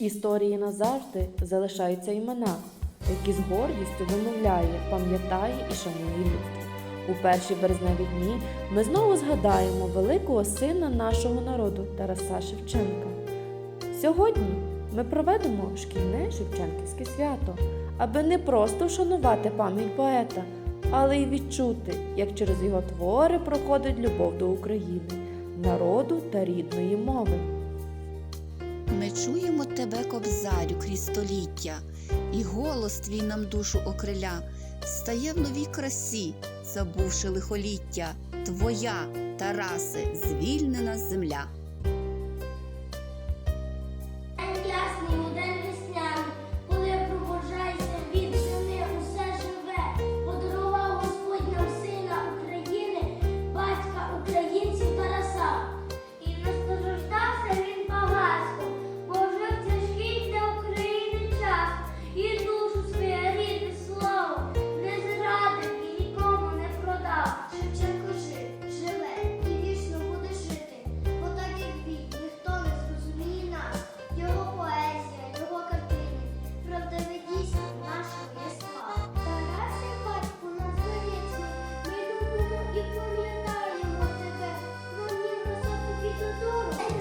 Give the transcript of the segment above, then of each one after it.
Історії назавжди залишаються імена, які з гордістю вимовляє, пам'ятає і шанує людство. У перші березневі дні ми знову згадаємо великого сина нашого народу Тараса Шевченка. Сьогодні ми проведемо шкільне Шевченківське свято, аби не просто вшанувати пам'ять поета, але й відчути, як через його твори проходить любов до України, народу та рідної мови. Чуємо тебе, кобзарю, крізь століття, і голос твій нам душу окриля, стає в новій красі, забувши лихоліття, твоя, Тараси, звільнена земля.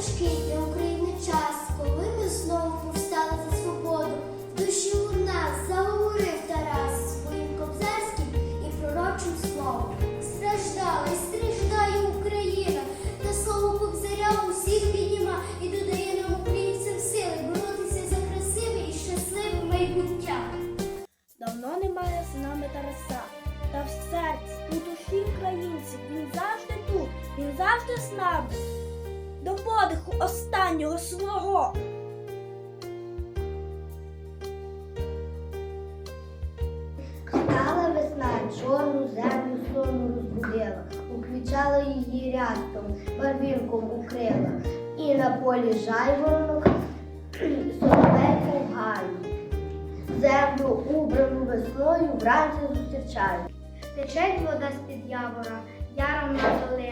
Тяжкий для України час, коли ми знову повстали за свободу. Душі у нас заговорив Тарас своїм кобзарським і пророчим словом. Страждала страждає Україна, та слово кобзаря усіх підніма і додає нам українцям сили боротися за красиве і щасливе майбуття. Давно немає з нами Тараса, та в серці, у душі українців він завжди тут, він завжди з нами. До подиху останнього свого. Стала весна, чорну землю сонну розбудила, уквічала її рястом, барвінком укрила, і на полі жайворонок соловейко в. Землю убрану весною вранці зустрічають. Тече вода з-під явора, яром на долину.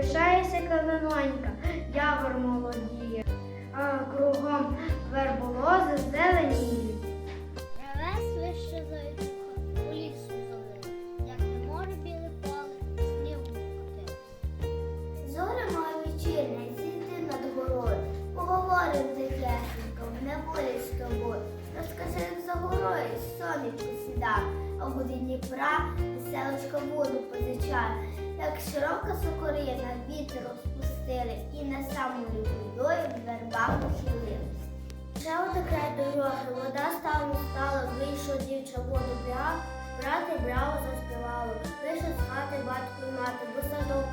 Пишається калинонька, явор молодіє, а кругом верболози зеленіють. Як не неволі з тобою. Розкажи за горою, сонечко сіда, а в Дніпра веселочка воду позичали. як широка сокорина, вітер розпустили, і на самою водою верба похилилась. Ще одна край дороги, вода стала стала, вийшов дівча воду брав, брати браво заспівало, вийшов з хати батько і мати, бо садок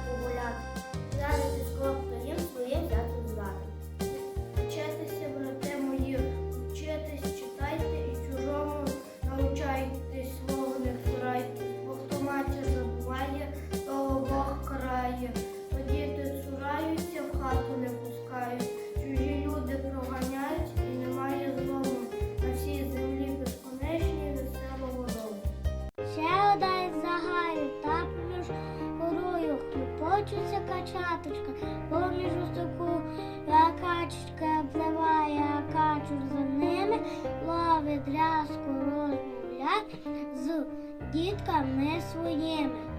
хлопочуться качаточка, поміж устаку я качечка пливає, а качур за ними ловить рязку розмовляти з дітками своїми.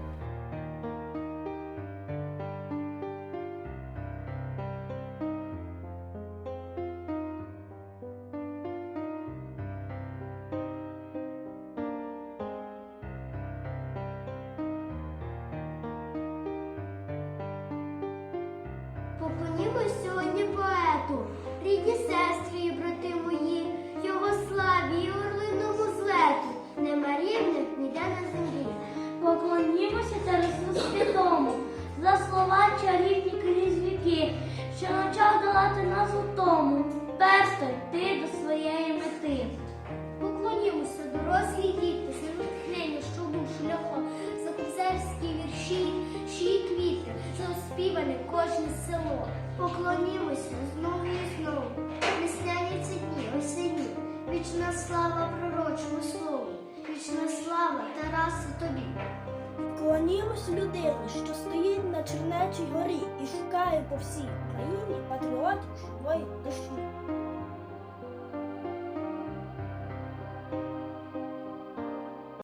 Поклонімось сьогодні поету, рідні сестри і брати мої, його славі і орлиному злету, нема рівних ніде на землі. Поклонімося Тарасу Святому за слова чарівні крізь віки, що навчав долати нас у тому, персто йти до своєї мети. Поклонімося дорослі діти, за натхнення, що був шляхом, за козерські вірші, й квіти, за оспіване кожне село. Поклонімося знову і знову, весняні ці дні, осені, вічна слава пророчому слову, вічна слава Тараси тобі. Вклонімось людині, що стоїть на Чернечій горі і шукає по всій країні патріотів